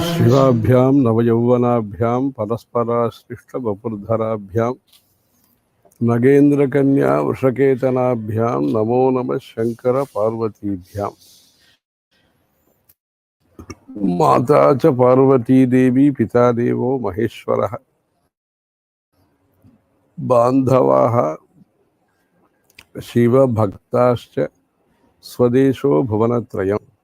शिवाभ्यां नवयौवनाभ्यां परस्पराश्लिष्टवपुर्धराभ्यां नगेन्द्रकन्या वृषकेतनाभ्यां नमो नमः शङ्करपार्वतीभ्याम् माता च पार्वतीदेवी, पिता देवो बांधवा बान्धवाः शिवभक्ताश्च स्वदेशो भुवनत्रयम्।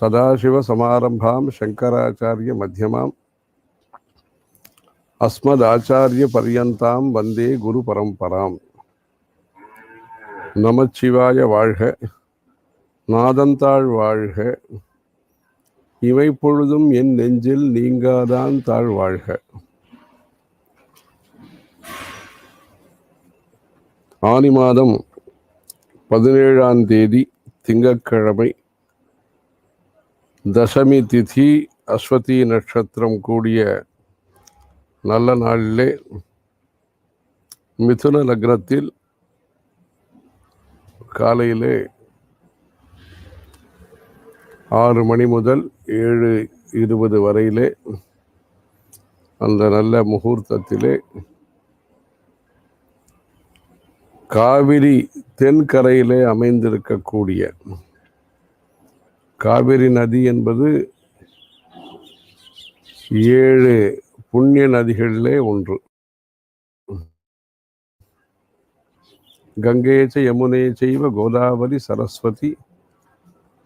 சதாசிவசமாரம்பாம் சங்கராச்சாரிய மத்தியமாம். அஸ்மதாச்சாரிய பரியந்தாம் வந்தே குரு பரம்பராம். நமச்சிவாய வாழ்க. நாதந்தாள் வாழ்க. இவை பொழுதும் என் நெஞ்சில் நீங்காதான் தாழ் வாழ்க. ஆனி மாதம் பதினேழாம் தேதி திங்கக்கிழமை தசமி திதி அஸ்வதி நட்சத்திரம் கூடிய நல்ல நாளிலே மிதுன லக்னத்தில் காலையிலே ஆறு மணி முதல் ஏழு இருபது வரையிலே அந்த நல்ல முகூர்த்தத்திலே காவிரி தென்கரையிலே அமைந்திருக்கக்கூடிய காவிரி நதி என்பது ஏழு புண்ணிய நதிகளிலே ஒன்று. கங்கையச்ச யமுனே செய்வ கோதாவரி சரஸ்வதி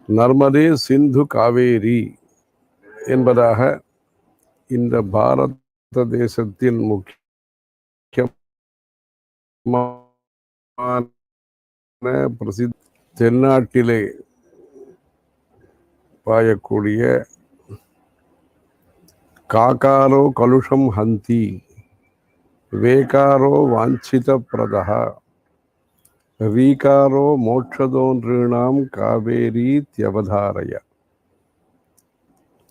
நர்மதே சிந்து காவேரி என்பதாக இந்த பாரத தேசத்தின் முக்கியமான பிரசித் தென்னாட்டிலே பாயக்கூடிய காக்காரோ கலுஷம் ஹந்தி வேகாரோ வாஞ்சித பிரதா ரீகாரோ மோட்சதோன்றினாம் காவேரி தியவதாரய.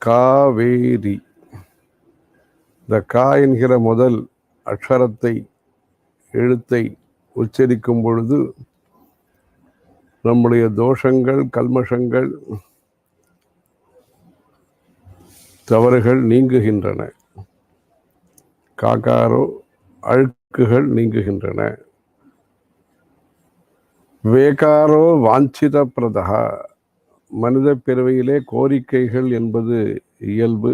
காவேரி. இந்த கா என்கிற முதல் அக்ஷரத்தை எழுத்தை உச்சரிக்கும் பொழுது நம்முடைய தோஷங்கள் கல்மஷங்கள் தவறுகள் நீங்குகின்றன. காக்காரோ அழுக்குகள் நீங்குகின்றன. வேகாரோ வாஞ்சித பிரதகா மனித பிறவையிலே கோரிக்கைகள் என்பது இயல்பு.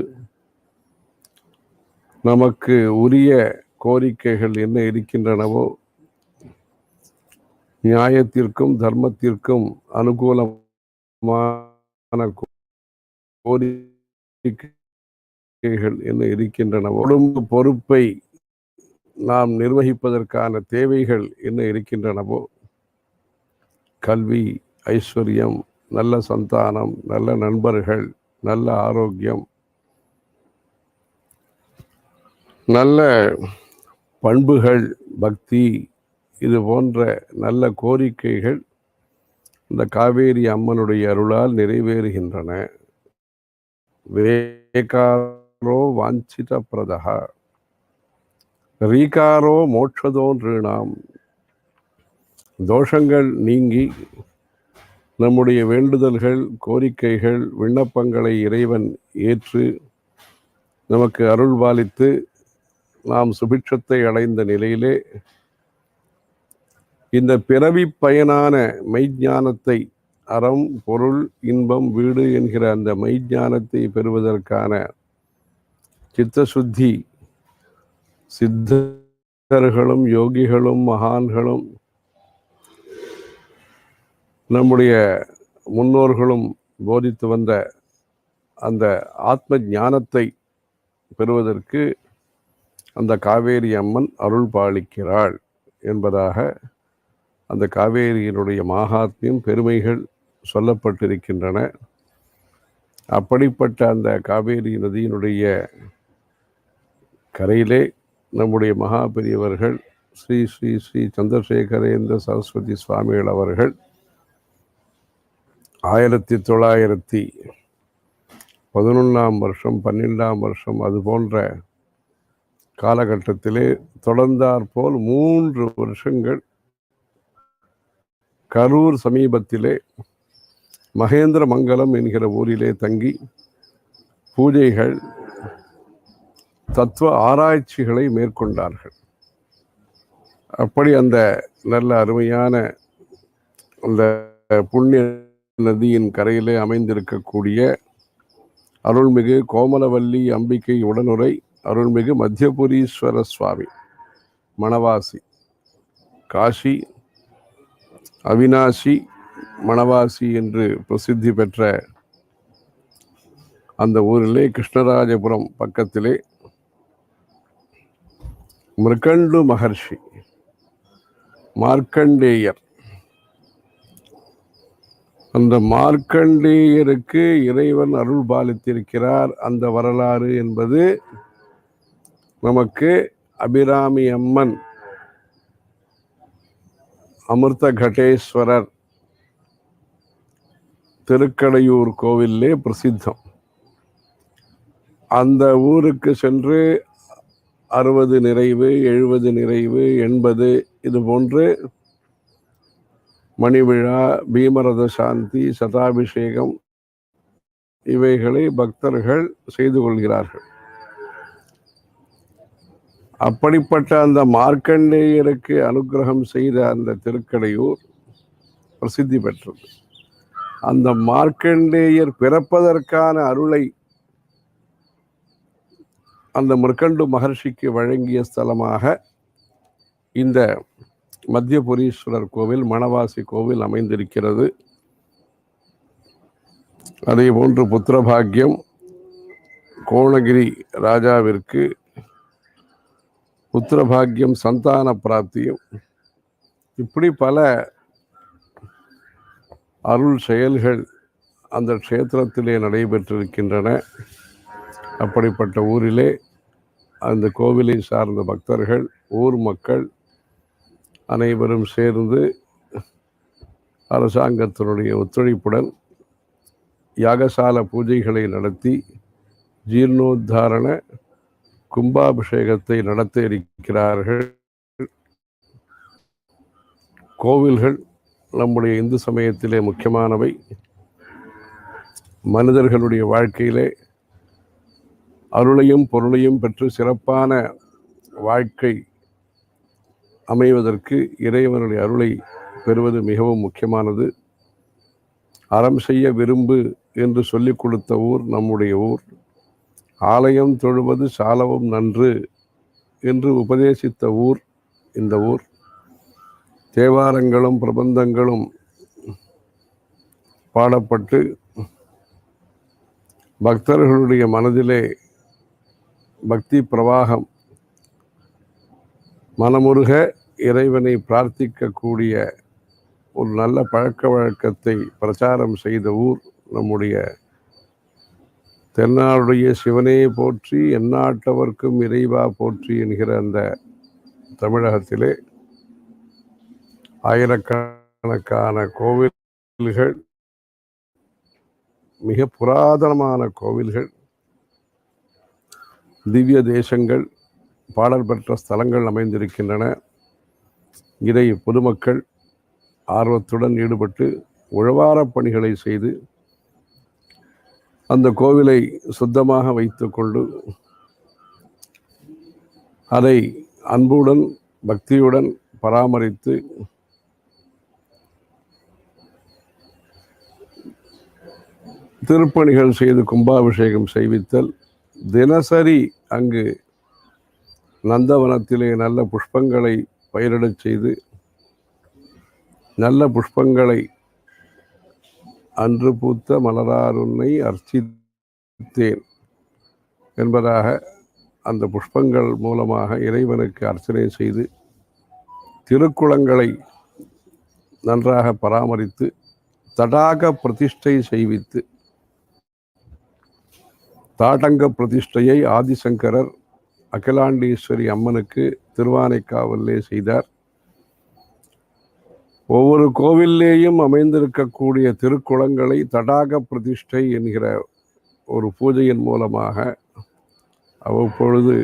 நமக்கு உரிய கோரிக்கைகள் என்ன இருக்கின்றனவோ நியாயத்திற்கும் தர்மத்திற்கும் அனுகூலமான கோரிக்கை தேவைகள் என்ன இருக்கின்றன? குடும்ப பொறுப்பை நாம் நிர்வகிப்பதற்கான தேவைகள் என்ன இருக்கின்றனவோ? கல்வி ஐஸ்வர்யம் நல்ல சந்தானம் நல்ல நண்பர்கள் நல்ல ஆரோக்கியம் நல்ல பண்புகள் பக்தி இது போன்ற நல்ல கோரிக்கைகள் இந்த காவேரி அம்மனுடைய அருளால் நிறைவேறுகின்றன. ரீகாரோ வாஞ்சித பிரதா ரீகாரோ மோட்சதோன்றினாம் தோஷங்கள் நீங்கி நம்முடைய வேண்டுதல்கள் கோரிக்கைகள் விண்ணப்பங்களை இறைவன் ஏற்று நமக்கு அருள் பாலித்து நாம் சுபிட்சத்தை அடைந்த நிலையிலே இந்த பிறவி பயனான மெய்ஞானத்தை அறம் பொருள் இன்பம் வீடு என்கிற அந்த மெய்ஞானத்தை பெறுவதற்கான சித்தசுத்தி. சித்தர்களும் யோகிகளும் மகான்களும் நம்முடைய முன்னோர்களும் போதித்து வந்த அந்த ஆத்ம ஞானத்தை பெறுவதற்கு அந்த காவேரி அம்மன் அருள் பாலிக்கிறாள் என்பதாக அந்த காவேரியினுடைய மாகாத்மியம் பெருமைகள் சொல்லப்பட்டிருக்கின்றன. அப்படிப்பட்ட அந்த காவேரி நதியினுடைய கரையிலே நம்முடைய மகா பெரியவர்கள் ஸ்ரீ ஸ்ரீ ஸ்ரீ சந்திரசேகரேந்திர சரஸ்வதி சுவாமிகள் அவர்கள் ஆயிரத்தி தொள்ளாயிரத்தி பதினொன்றாம் வருஷம் பன்னெண்டாம் வருஷம் அது போன்ற காலகட்டத்திலே தொடர்ந்தாற்போல் மூன்று வருஷங்கள் கரூர் சமீபத்திலே மகேந்திர மங்கலம் என்கிற ஊரிலே தங்கி பூஜைகள் தத்துவ ஆராய்ச்சிகளை மேற்கொண்டார்கள். அப்படி அந்த நல்ல அருமையான அந்த புண்ணிய நதியின் கரையிலே அமைந்திருக்கக்கூடிய அருள்மிகு கோமலவல்லி அம்பிகை உடனுரை அருள்மிகு மத்தியபுரீஸ்வர சுவாமி மணவாசி காஷி அவினாசி மணவாசி என்று பிரசித்தி பெற்ற அந்த ஊரிலே கிருஷ்ணராஜபுரம் பக்கத்திலே மிருகண்டு மகர்ஷி மார்க்கண்டேயர். அந்த மார்க்கண்டேயருக்கு இறைவன் அருள் பாலித்திருக்கிறார். அந்த வரலாறு என்பது நமக்கு அபிராமி அம்மன் அமிர்த கடேஸ்வரர் திருக்கடையூர் கோவிலே பிரசித்தம். அந்த ஊருக்கு சென்று அறுபது நிறைவு எழுபது நிறைவு எண்பது இது போன்று மணிவிழா பீமரத சாந்தி சதாபிஷேகம் இவைகளை பக்தர்கள் செய்து கொள்கிறார்கள். அப்படிப்பட்ட அந்த மார்க்கண்டேயருக்கு அனுக்கிரகம் செய்த அந்த திருக்கடையூர் பிரசித்தி பெற்றது. அந்த மார்க்கண்டேயர் பிறப்பதற்கான அருளை அந்த முற்கண்டு மகர்ஷிக்கு வழங்கிய ஸ்தலமாக இந்த மத்தியபுரீஸ்வரர் கோவில் மணவாசி கோவில் அமைந்திருக்கிறது. அதே போன்று புத்திரபாக்கியம் கோணகிரி ராஜாவிற்கு புத்திரபாக்கியம் சந்தான பிராப்தியும் இப்படி பல அருள் செயல்கள் அந்த க்ஷேத்திரத்திலே நடைபெற்றிருக்கின்றன. அப்படிப்பட்ட ஊரிலே அந்த கோவிலை சார்ந்த பக்தர்கள் ஊர் மக்கள் அனைவரும் சேர்ந்து அரசாங்கத்தினுடைய ஒத்துழைப்புடன் யாகசால பூஜைகளை நடத்தி ஜீர்ணோத்தாரண கும்பாபிஷேகத்தை நடத்த இருக்கிறார்கள். கோவில்கள் நம்முடைய இந்து சமயத்திலே முக்கியமானவை. மனிதர்களுடைய வாழ்க்கையிலே அருளையும் பொருளையும் பெற்று சிறப்பான வாழ்க்கை அமைவதற்கு இறைவனுடைய அருளை பெறுவது மிகவும் முக்கியமானது. அறம் செய்ய விரும்பு என்று சொல்லிக் கொடுத்த ஊர் நம்முடைய ஊர். ஆலயம் தொழுவது சாலவும் நன்று என்று உபதேசித்த ஊர் இந்த ஊர். தேவாரங்களும் பிரபந்தங்களும் பாடப்பட்டு பக்தர்களுடைய மனதிலே பக்தி பிரவாகம். மனமுருக இறைவனை பிரார்த்திக்கக்கூடிய ஒரு நல்ல பழக்க வழக்கத்தை பிரச்சாரம் செய்த ஊர் நம்முடைய தென்னாடுடைய சிவனே போற்றி எந்நாட்டவர்க்கும் இறைவா போற்றி என்கிற அந்த தமிழகத்திலே ஆயிரக்கணக்கான கோவில்கள் மிக புராதனமான கோவில்கள் திவ்ய தேசங்கள் பாடல் பெற்ற ஸ்தலங்கள் அமைந்திருக்கின்றன. இதை பொதுமக்கள் ஆர்வத்துடன் ஈடுபட்டு உழவாரப் பணிகளை செய்து அந்த கோவிலை சுத்தமாக வைத்துக்கொண்டு அதை அன்புடன் பக்தியுடன் பராமரித்து திருப்பணிகள் செய்து கும்பாபிஷேகம் செய்வித்தல் தினசரி அங்கு நந்தவனத்திலே நல்ல புஷ்பங்களை பயிரிடச் செய்து நல்ல புஷ்பங்களை அன்று பூத்த மலராருன்னை அர்ச்சித்தேன் என்பதாக அந்த புஷ்பங்கள் மூலமாக இறைவனுக்கு அர்ச்சனை செய்து திருக்குளங்களை நன்றாக பராமரித்து தடாக பிரதிஷ்டை செய்வித்து தாடங்க பிரதிஷ்டையை ஆதிசங்கரர் அகிலாண்டீஸ்வரி அம்மனுக்கு திருவானைக்காவலே செய்தார். ஒவ்வொரு கோவில்லேயும் அமைந்திருக்கக்கூடிய திருக்குளங்களை தடாக பிரதிஷ்டை என்கிற ஒரு பூஜையின் மூலமாக அவ்வப்பொழுது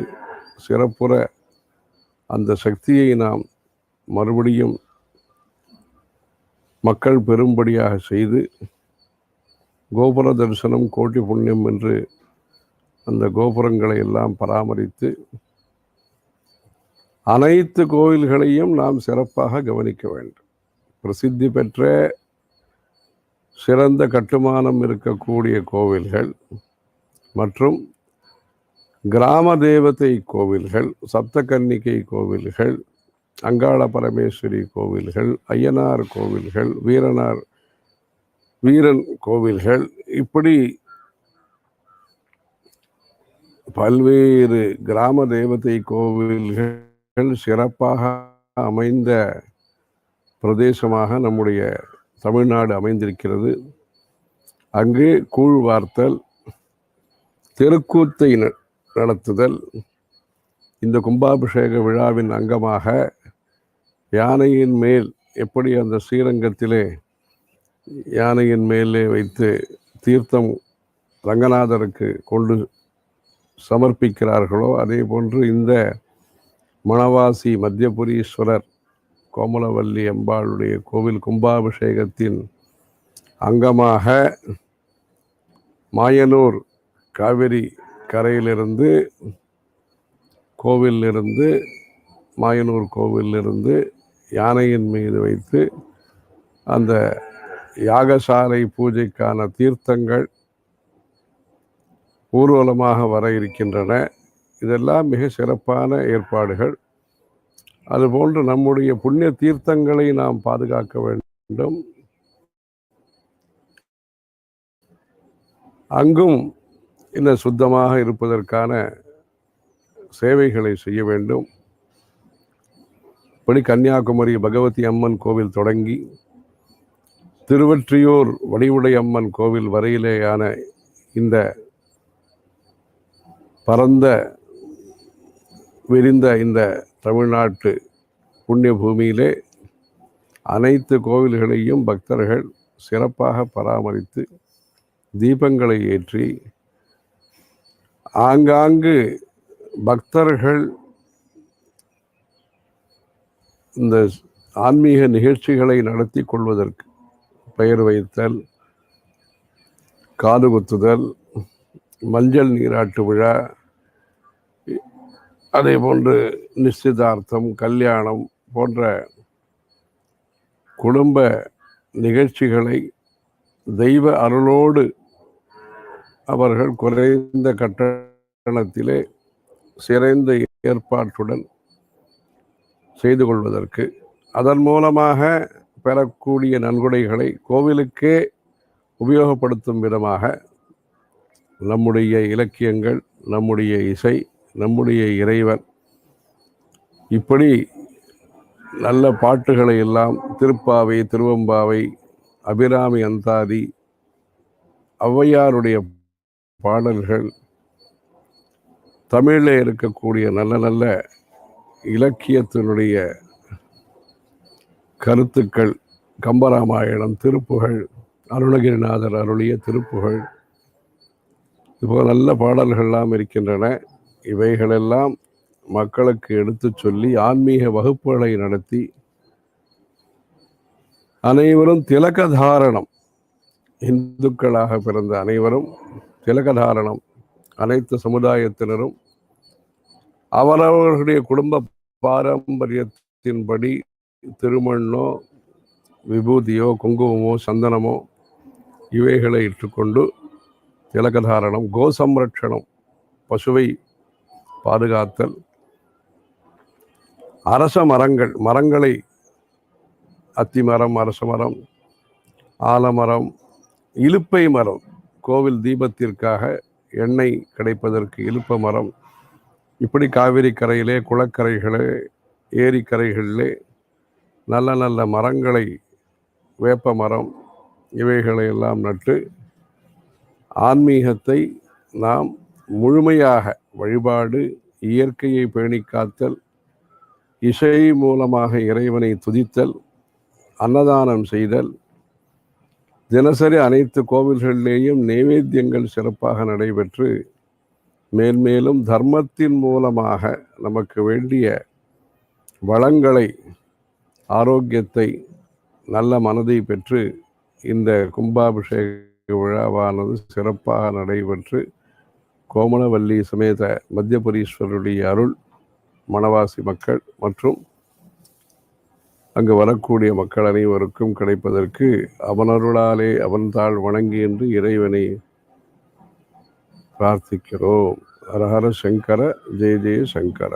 சிறப்புற அந்த சக்தியை நாம் மறுபடியும் மக்கள் பெரும்படியாக செய்து கோபுர தரிசனம் கோட்டி புண்ணியம் என்று அந்த கோபுரங்களை எல்லாம் பராமரித்து அனைத்து கோயில்களையும் நாம் சிறப்பாக கவனிக்க வேண்டும். பிரசித்தி பெற்ற சிறந்த கட்டுமானம் இருக்கக்கூடிய கோவில்கள் மற்றும் கிராம தேவதை கோவில்கள் சப்தகன்னிகை கோவில்கள் அங்காள பரமேஸ்வரி கோவில்கள் ஐயனார் கோவில்கள் வீரனார் வீரன் கோவில்கள் இப்படி பல்வேறு கிராம தேவதை கோவில்கள் சிறப்பாக அமைந்த பிரதேசமாக நம்முடைய தமிழ்நாடு அமைந்திருக்கிறது. அங்கு கூழ் வார்த்தல் தெருக்கூத்தை ந- நடத்துதல் இந்த கும்பாபிஷேக விழாவின் அங்கமாக யானையின் மேல் எப்படி அந்த ஸ்ரீரங்கத்திலே யானையின் மேலே வைத்து தீர்த்தம் ரங்கநாதருக்கு கொண்டு சமர்ப்பிக்கிறார்களோ அதே போன்று இந்த மணவாசி மத்தியபுரீஸ்வரர் கோமலவல்லி அம்பாளுடைய கோவில் கும்பாபிஷேகத்தின் அங்கமாக மாயனூர் காவிரி கரையிலிருந்து கோவிலிருந்து மாயனூர் கோவிலிருந்து யானையின் மீது வைத்து அந்த யாகசாலை பூஜைக்கான தீர்த்தங்கள் ஊர்வலமாக வர இருக்கின்றன. இதெல்லாம் மிக சிறப்பான ஏற்பாடுகள். அதுபோன்று நம்முடைய புண்ணிய தீர்த்தங்களை நாம் பாதுகாக்க வேண்டும். அங்கும் இந்த சுத்தமாக இருப்பதற்கான சேவைகளை செய்ய வேண்டும். இப்படி கன்னியாகுமரி பகவதி அம்மன் கோவில் தொடங்கி திருவற்றியூர் வடிவுடை அம்மன் கோவில் வரையிலேயான இந்த பரந்த விரிந்த இந்த தமிழ்நாட்டு புண்ணிய பூமியிலே அனைத்து கோவில்களையும் பக்தர்கள் சிறப்பாக பராமரித்து தீபங்களை ஏற்றி ஆங்காங்கு பக்தர்கள் இந்த ஆன்மீக நிகழ்ச்சிகளை நடத்தி கொள்வதற்கு பெயர் வைத்தல் காது குத்துதல் மஞ்சள் நீராட்டு விழா அதே போன்று நிச்சயதார்த்தம் கல்யாணம் போன்ற குடும்ப நிகழ்ச்சிகளை தெய்வ அருளோடு அவர்கள் குறைந்த கட்டணத்திலே சிறந்த ஏற்பாட்டுடன் செய்து கொள்வதற்கு அதன் மூலமாக பெறக்கூடிய நன்கொடைகளை கோவிலுக்கே உபயோகப்படுத்தும் விதமாக நம்முடைய இலக்கியங்கள் நம்முடைய இசை நம்முடைய இறைவன். இப்படி நல்ல பாட்டுகளை எல்லாம் திருப்பாவை திருவம்பாவை அபிராமி அந்தாதி ஔவையாருடைய பாடல்கள் தமிழில் இருக்கக்கூடிய நல்ல நல்ல இலக்கியத்தினுடைய கருத்துக்கள் கம்பராமாயணம் திருப்புகழ் அருணகிரிநாதர் அருளிய திருப்புகழ் இப்போ நல்ல பாடல்கள்லாம் இருக்கின்றன. இவைகளெல்லாம் மக்களுக்கு எடுத்துச் சொல்லி ஆன்மீக வகுப்புகளை நடத்தி அனைவரும் திலகதாரணம் இந்துக்களாக பிறந்த அனைவரும் திலகதாரணம் அனைத்து சமுதாயத்தினரும் அவரவர்களுடைய குடும்ப பாரம்பரியத்தின்படி திருமண்ணோ விபூதியோ குங்குமமோ சந்தனமோ இவைகளை இட்டுக்கொண்டு திலகதாரணம் கோசம்ரட்சணம் பசுவை பாதுகாத்தல் அரச மரங்கள் மரங்களை அத்திமரம் அரச மரம் ஆலமரம் இலுப்பை மரம் கோவில் தீபத்திற்காக எண்ணெய் கிடைப்பதற்கு இலுப்ப மரம் இப்படி காவிரி கரையிலே குளக்கரைகளே ஏரிக்கரைகளிலே நல்ல நல்ல மரங்களை வேப்ப மரம் இவைகளை எல்லாம் நட்டு ஆன்மீகத்தை நாம் முழுமையாக வழிபாடு இயற்கையை பேணிக்காத்தல் இசை மூலமாக இறைவனை துதித்தல் அன்னதானம் செய்தல் தினசரி அனைத்து கோவில்களிலேயும் நைவேத்தியங்கள் சிறப்பாக நடைபெற்று மேன்மேலும் தர்மத்தின் மூலமாக நமக்கு வேண்டிய வளங்களை ஆரோக்கியத்தை நல்ல மனதை பெற்று இந்த கும்பாபிஷேக விழாவானது சிறப்பாக நடைபெற்று கோமலவல்லி சமேத மத்தியபுரீஸ்வரருடைய அருள் மணவாசி மக்கள் மற்றும் அங்கு வரக்கூடிய மக்கள் அனைவருக்கும் கிடைப்பதற்கு அவனருளாலே அவன்தாள் வணங்கி என்று இறைவனை பிரார்த்திக்கிறோம். ஹரஹர சங்கர ஜெய ஜெய சங்கர.